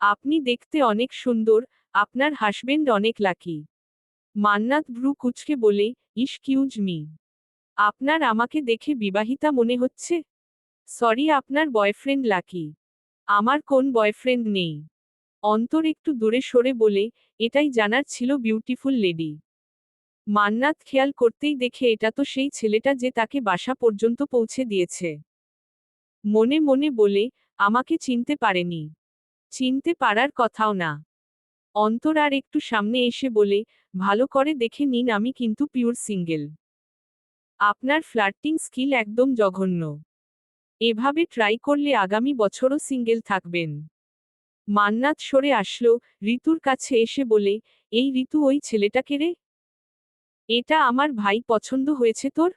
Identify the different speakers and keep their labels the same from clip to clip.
Speaker 1: আপনি দেখতে অনেক সুন্দর, আপনার হাসবেন্ড অনেক লাকি মান্নাত ভ্রু কুচকে বলে, ইসকিউজ মি। আপনার আমাকে দেখে বিবাহিতা মনে হচ্ছে? সরি, আপনার বয়ফ্রেন্ড লাকি আমার কোন বয়ফ্রেন্ড নেই অন্তর একটু দূরে সরে বলে, এটাই জানার ছিল বিউটিফুল লেডি মান্নাত খেয়াল করতেই দেখে এটা তো সেই ছেলেটা যে তাকে বাসা পর্যন্ত পৌঁছে দিয়েছে। মনে মনে বলে, আমাকে চিনতে পারেনি। চিনতে পারার কথাও না। অন্তর আর একটু সামনে এসে বলে, ভালো করে দেখে নিন আমি কিন্তু পিওর সিঙ্গেল। আপনার ফ্লার্টিং স্কিল একদম জঘন্য। এভাবে ট্রাই করলে আগামী বছরও সিঙ্গেল থাকবেন। মান্নাত সরে আসলো, ঋতুর কাছে এসে বলে, এই ঋতু ওই ছেলেটাকে রে? এটা আমার ভাই পছন্দ হয়েছে তোর?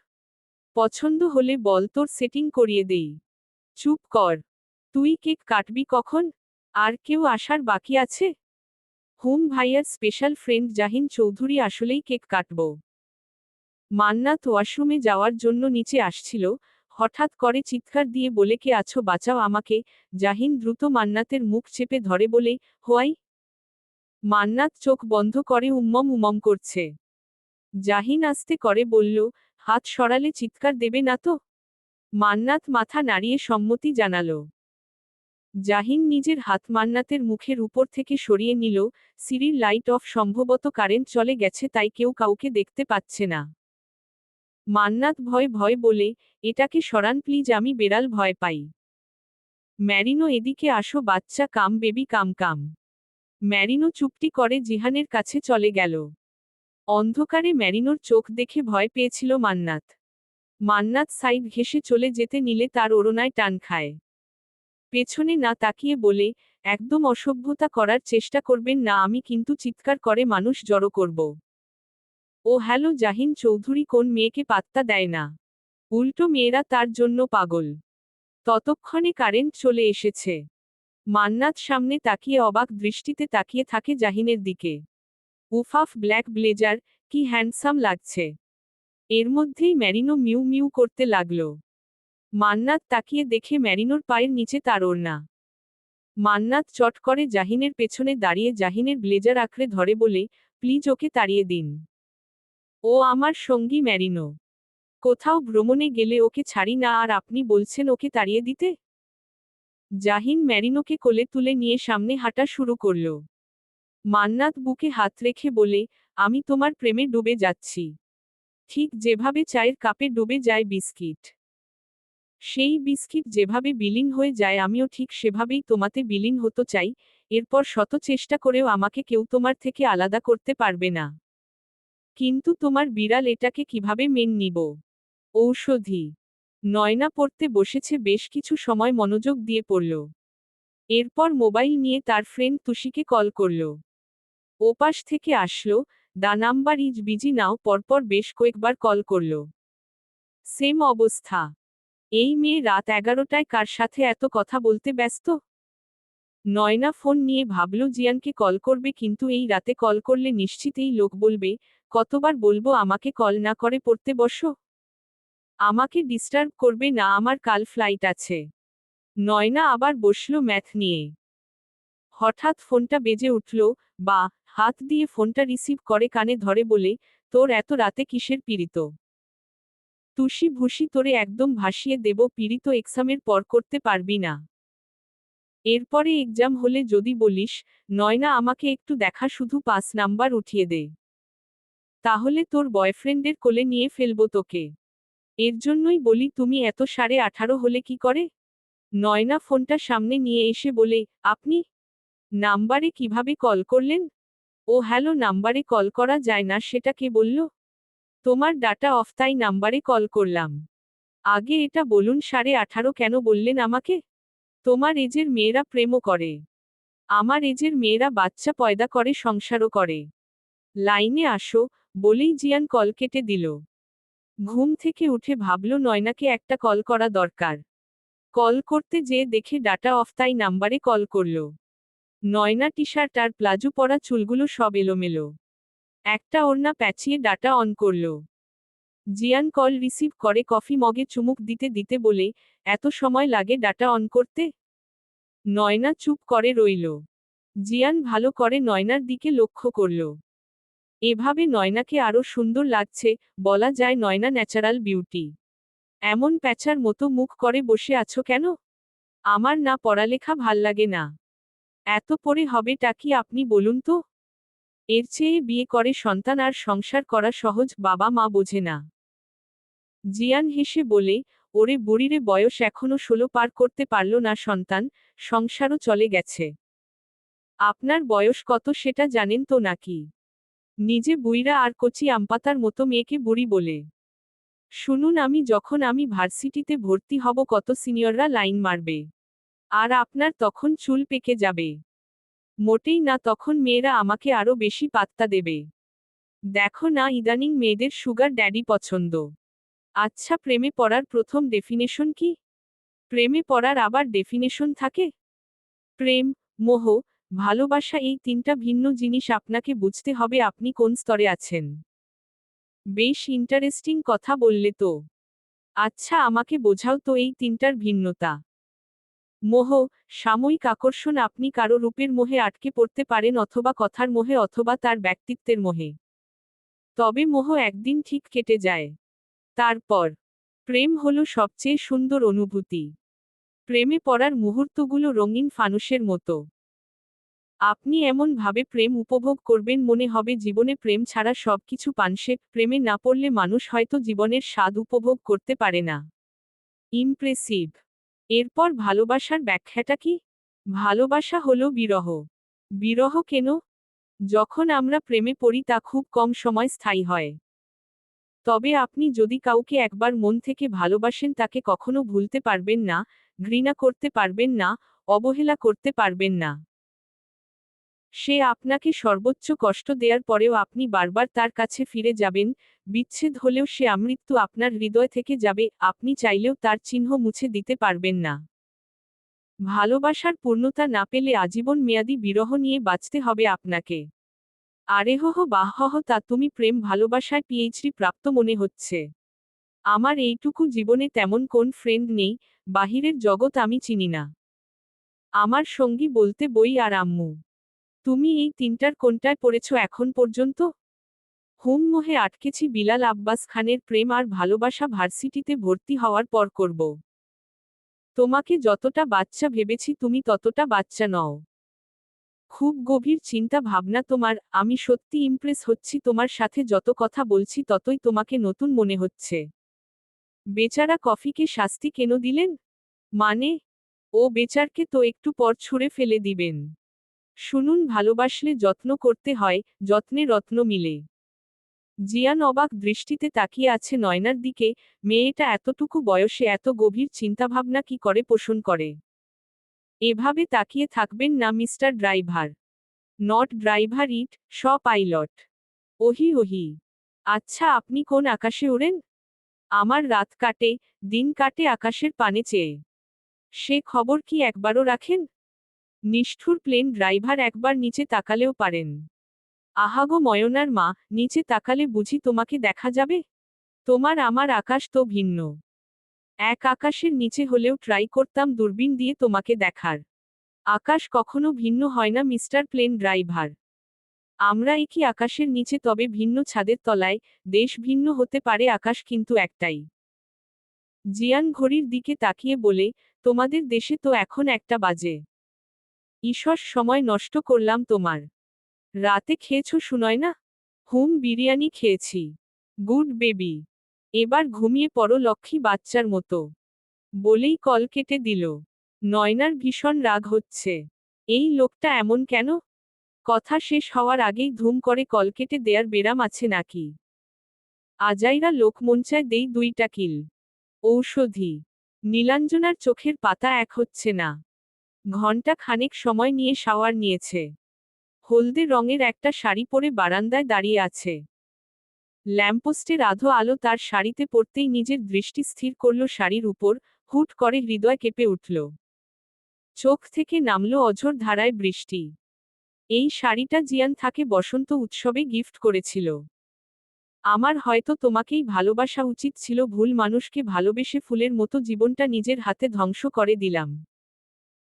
Speaker 1: পছন্দ হলে বল তোর সেটিং করিয়ে দেই। চুপ কর। তুই কেক কাটবি কখন? আর কেউ আসার বাকি আছে? হুম ভাইয়ার স্পেশাল ফ্রেন্ড জাহিন চৌধুরী আসলেই কেক কাটব। মান্নাত ওয়াশরুমে যাওয়ার জন্য নিচে আসছিল, হঠাৎ করে চিৎকার দিয়ে বলে, কে আছো? বাঁচাও আমাকে। জাহিন দ্রুত মান্নাতের মুখ চেপে ধরে বলে, হোয়াই? মান্নাত চোখ বন্ধ করে উম্মম উমম করছে। জাহিন আস্তে করে বলল, হাত সরালে চিৎকার দেবে না তো? মান্নাত মাথা নাড়িয়ে সম্মতি জানালো। জাহিন নিজের হাত মান্নাতের মুখের উপর থেকে সরিয়ে নিল, সিঁড়ির লাইট অফ সম্ভবত কারেন্ট চলে গেছে তাই কেউ কাউকে দেখতে পাচ্ছে না। মান্নাত ভয় ভয় বলে, এটাকে সরান প্লিজ, আমি বেড়াল ভয় পাই। ম্যারিনো এদিকে আসো, বাচ্চা কাম বেবি কাম কাম ম্যারিনো চুপটি করে জিহানের কাছে চলে গেল। অন্ধকারে ম্যারিনোর চোখ দেখে ভয় পেয়েছিল মান্নাত। মান্নাত সাইড ঘেসে চলে যেতে নিলে তার ওড়নায় টান খায়। পেছনে না তাকিয়ে বলে, একদম অসভ্যতা করার চেষ্টা করবেন না, আমি কিন্তু চিৎকার করে মানুষ জড়ো করব। ও হ্যালো, জাহিন চৌধুরী কোন মেয়েকে পাত্তা দেয় না? উল্টো মেয়েরা তার জন্য পাগল। ততক্ষণে কারেন্ট চলে এসেছে। মান্নাত সামনে তাকিয়ে অবাক দৃষ্টিতে তাকিয়ে থাকে জাহিনের দিকে। উফাফ ব্ল্যাক ব্লেজার, কি হ্যান্ডসাম লাগছে। এর মধ্যেই ম্যারিনো মিউ মিউ করতে লাগল। মান্নাত তাকিয়ে দেখে ম্যারিনোর পায়ের নিচে তার ওড়না। মান্নাত চট করে জাহিনের পেছনে দাঁড়িয়ে জাহিনের ব্লেজার আঁকড়ে ধরে বলে, প্লিজ ওকে তাড়িয়ে দিন। ও আমার সঙ্গী ম্যারিনো। কোথাও ভ্রমণে গেলে ওকে ছাড়ি না আর আপনি বলছেন ওকে তাড়িয়ে দিতে? জাহিন ম্যারিনোকে কোলে তুলে নিয়ে সামনে হাঁটা শুরু করল। মান্নাত বুকে হাত রেখে বলে, আমি তোমার প্রেমে ডুবে যাচ্ছি। ঠিক যেভাবে চায়ের কাপে ডুবে যায় বিস্কিট। সেই বিস্কিট যেভাবে বিলীন হয়ে যায় আমিও ঠিক সেভাবেই তোমাতে বিলীন হতো চাই, এরপর শত চেষ্টা করেও আমাকে কেউ তোমার থেকে আলাদা করতে পারবে না। কিন্তু তোমার বিড়াল এটাকে কীভাবে মেন নিব? ঔষধি। নয়না পড়তে বসেছে বেশ কিছু সময় মনোযোগ দিয়ে পড়ল। এরপর মোবাইল নিয়ে তার ফ্রেন্ড তুষিকে কল করল। ওপাশ থেকে আসলো, the number is busy now, পরপর বেশ কয়েকবার কল করল। সেম অবস্থা। এই মেয়ে রাত এগারোটায় কার সাথে এত কথা বলতে ব্যস্ত? নয়না ফোন নিয়ে ভাবল, জিয়ানকে কল করবে কিন্তু এই রাতে কল করলে নিশ্চিত এই লোক বলবে, কতবার বলব আমাকে কল না করে পড়তে বসো? আমাকে ডিস্টার্ব করবে না, আমার কাল ফ্লাইট আছে। নয়না আবার বসল ম্যাথ নিয়ে। হঠাৎ ফোনটা বেজে উঠল, বা, হাত দিয়ে ফোনটা রিসিভ করে কানে ধরে বলে, তোর এত রাতে কিসের পীড়িত? তুষি ভুসি তোরে একদম ভাসিয়ে দেব, পীড়িত এক্সামের পর করতে পারবি না। এরপরে এক্সাম হলে যদি বলিস, নয়না আমাকে একটু দেখা শুধু পাঁচ নাম্বার উঠিয়ে দে। তাহলে তোর বয়ফ্রেন্ডের কোলে নিয়ে ফেলব তোকে। এর জন্যই বলি, তুমি এত সাড়ে আঠারো হলে কি করে? নয়না ফোনটা সামনে নিয়ে এসে বলে, আপনি নাম্বারে কীভাবে কল করলেন? ও হ্যালো, নাম্বারে কল করা যায় না, সেটা কে বলল? তোমার ডাটা অফ তাই নাম্বারে কল করলাম। আগে এটা বলুন সাড়ে আঠারো কেন বললেন আমাকে? তোমার এজের মেয়েরা প্রেমও করে। আমার এজের মেয়েরা বাচ্চা পয়দা করে, সংসারও করে। লাইনে আসো, বলেই জিয়ান কল কেটে দিল। ঘুম থেকে উঠে ভাবল নয়নাকে একটা কল করা দরকার। কল করতে যেয়ে দেখে ডাটা অফ তাই নাম্বারে কল করল। নয়না টি শার্ট আর প্লাজো পরা চুলগুলো সব এলোমেলো। একটা ওড়না প্যাচিয়ে ডাটা অন করল। জিয়ান কল রিসিভ করে কফি মগে চুমুক দিতে দিতে বলে, এত সময় লাগে ডাটা অন করতে? নয়না চুপ করে রইল। জিয়ান ভালো করে নয়নার দিকে লক্ষ্য করল। এভাবে নয়নাকে আরও সুন্দর লাগছে, বলা যায় নয়না ন্যাচারাল বিউটি। এমন প্যাচার মতো মুখ করে বসে আছো কেন? আমার না পড়ালেখা ভালো লাগে না। এত পরে হবেটা কি আপনি বলুন তো? এর চেয়ে বিয়ে করে সন্তান আর সংসার করা সহজ বাবা মা বোঝে না। জিয়ান হেসে বলে, ওরে বুড়িরে বয়স এখনও ষোলো পার করতে পারল না সন্তান, সংসারও চলে গেছে। আপনার বয়স কত সেটা জানেন তো নাকি? নিজে বুইরা আর কচি আমপাতার মতো মেয়েকে বুড়ি বলে, শুনুন আমি যখন আমি ভার্সিটিতে ভর্তি হব কত সিনিয়ররা লাইন মারবে। আর আপনার তখন চুল পেকে যাবে। মোটেই না, তখন মেয়েরা আমাকে আরও বেশি পাত্তা দেবে। দেখো না, ইদানিং মেয়েদের সুগার ড্যাডি পছন্দ। আচ্ছা প্রেমে পড়ার প্রথম ডেফিনেশন কি? প্রেমে পড়ার আবার ডেফিনেশন থাকে? প্রেম, মোহ, ভালোবাসা এই তিনটা ভিন্ন জিনিস আপনাকে বুঝতে হবে আপনি কোন স্তরে আছেন। বেশ ইন্টারেস্টিং কথা বললে তো। আচ্ছা আমাকে বোঝাও তো এই তিনটার ভিন্নতা। মোহ, সাময়িক আকর্ষণ আপনি কারও রূপের মোহে আটকে পড়তে পারেন অথবা কথার মোহে অথবা তার ব্যক্তিত্বের মোহে। তবে মোহ একদিন ঠিক কেটে যায়। তারপর, প্রেম হলো সবচেয়ে সুন্দর অনুভূতি। প্রেমে পড়ার মুহূর্তগুলো রঙিন ফানুসের মতো। আপনি এমন ভাবে প্রেম উপভোগ করবেন মনে হবে জীবনে প্রেম ছাড়া সবকিছু পানসে, প্রেমে না পড়লে মানুষ হয়তো জীবনের স্বাদ উপভোগ করতে পারে না। ইমপ্রেসিভ এরপর ভালোবাসার ব্যাখ্যাটা কি? ভালোবাসা হলো বিরহ। বিরহ কেন? যখন আমরা প্রেমে পড়ি তা খুব কম সময় স্থায়ী হয়। তবে আপনি যদি কাউকে একবার মন থেকে ভালোবাসেন তাকে কখনো ভুলতে পারবেন না, ঘৃণা করতে পারবেন না, অবহেলা করতে পারবেন না। সে আপনাকে সর্বোচ্চ কষ্ট দেওয়ার পরেও আপনি বারবার তার কাছে ফিরে যাবেন, বিচ্ছেদ হলেও সে আমৃত্যু আপনার হৃদয় থেকে যাবে, আপনি চাইলেও তার চিহ্ন মুছে দিতে পারবেন না। ভালোবাসার পূর্ণতা না পেলে আজীবন মেয়াদী বিরহ নিয়ে বাঁচতে হবে আপনাকে। আরেহহ বাহহ তা তুমি প্রেম ভালোবাসায় পিএইচডি প্রাপ্ত মনে হচ্ছে। আমার এইটুকু জীবনে তেমন কোন ফ্রেন্ড নেই, বাহিরের জগৎ আমি চিনি না। আমার সঙ্গী বলতে বই আর আম্মু। তুমি এই তিনটার কোনটায় পড়েছ এখন পর্যন্ত? হুম মোহে আটকেছি বিলাল আব্বাস খানের প্রেম আর ভালোবাসা ভার্সিটিতে ভর্তি হওয়ার পর করব। তোমাকে যতটা বাচ্চা ভেবেছি তুমি ততটা বাচ্চা নও। খুব গভীর চিন্তা ভাবনা তোমার, আমি সত্যি ইমপ্রেস হচ্ছি তোমার সাথে যত কথা বলছি ততই তোমাকে নতুন মনে হচ্ছে। বেচারা কফিকে শাস্তি কেন দিলেন? মানে? ও বেচারকে তো একটু পর ছুঁড়ে ফেলে দিবেন। শুনুন, ভালোবাসলে যত্ন করতে হয়, যত্নে রত্ন মিলে। জিয়ান অবাক দৃষ্টিতে তাকিয়ে আছে নয়নার দিকে, মেয়েটা এতটুকু বয়সে এত গভীর চিন্তাভাবনা কি করে পোষণ করে? এভাবে তাকিয়ে থাকবেন না mister driver. Not driver it's pilot. ওহি ওহি। আচ্ছা আপনি কোন আকাশে ওড়েন আমার রাত কাটে, দিন কাটে আকাশের পানে চেয়ে। সে খবর কি একবারও রাখেন? নিষ্ঠুর প্লেন ড্রাইভার একবার নিচে তাকালেও পারেন। আহাগো ময়নার মা, নিচে তাকালে বুঝি তোমাকে দেখা যাবে? তোমার আমার আকাশ তো ভিন্ন। এক আকাশের নিচে হলেও ট্রাই করতাম দূরবীন দিয়ে তোমাকে দেখার। আকাশ কখনো ভিন্ন হয় না মিস্টার প্লেন ড্রাইভার। আমরা একই আকাশের নিচে তবে ভিন্ন ছাদের তলায়, দেশ ভিন্ন হতে পারে আকাশ কিন্তু একটাই। জিয়ান ঘড়ির দিকে তাকিয়ে বলে, তোমাদের দেশে তো এখন একটা বাজে। ঈশ্বর সময় নষ্ট করলাম তোমার। রাতে খেয়েছো শুনয় না? হুম, বিরিয়ানি খেয়েছি। Good baby. এবার ঘুমিয়ে পড়ো লক্ষ্মী বাচ্চার মতো। বলেই কল কেটে দিল। নয়নার ভীষণ রাগ হচ্ছে। এই লোকটা এমন কেন? কথা শেষ হওয়ার আগেই ধুম করে কল কেটে দেয়ার বেরাম আছে নাকি? আজাইরা লোক মঞ্চায় দেই দুইটা কিল। ঔষধি। নীলাঞ্জনার চোখের পাতা এক হচ্ছে না। ঘণ্টা খানেক সময় নিয়ে শাওয়ার নিয়েছে। হলদে রঙের একটা শাড়ি পরে বারান্দায় দাঁড়িয়ে আছে। ল্যাম্পোস্টের আধো আলো তার শাড়িতে পড়তেই নিজের দৃষ্টি স্থির করল শাড়ির উপর, হুট করে হৃদয় কেঁপে উঠল। চোখ থেকে নামল অঝোর ধারায় বৃষ্টি। এই শাড়িটা জিয়ান থাকে বসন্ত উৎসবে গিফট করেছিল। আমার হয়তো তোমাকেই ভালোবাসা উচিত ছিল ভুল মানুষকে ভালোবেসে ফুলের মতো জীবনটা নিজের হাতে ধ্বংস করে দিলাম।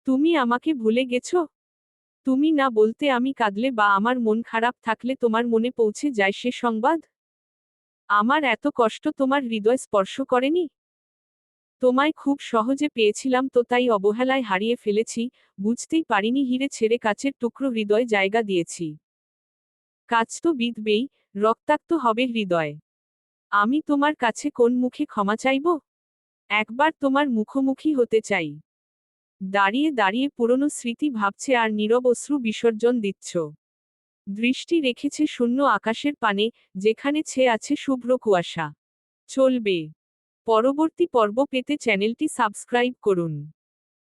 Speaker 1: তুমি আমাকে ভুলে গেছো? তুমি না বলতে আমি কাঁদলে বা আমার মন খারাপ থাকলে তোমার মনে পৌঁছে যায় সে সংবাদ? আমার এত কষ্ট তোমার হৃদয় স্পর্শ করেনি? তোমায় খুব সহজে পেয়েছিলাম তো তাই অবহেলায় হারিয়ে ফেলেছি, বুঝতেই পারিনি হিরে ছেড়ে কাচের টুকরো হৃদয় জায়গা দিয়েছি। কাজ তো বিধবেই, রক্তাক্ত হবে হৃদয়। আমি তোমার কাছে কোন মুখে ক্ষমা চাইব? একবার তোমার মুখোমুখি হতে চাই। দাঁড়িয়ে দাঁড়িয়ে পুরনো স্মৃতি ভাবছে আর নীরব অশ্রু বিসর্জন দিচ্ছ। দৃষ্টি রেখেছে শূন্য আকাশের পানে, যেখানে ছে আছে শুভ্র কুয়াশা। চলবে। পরবর্তী পর্ব পেতে চ্যানেলটি সাবস্ক্রাইব করুন।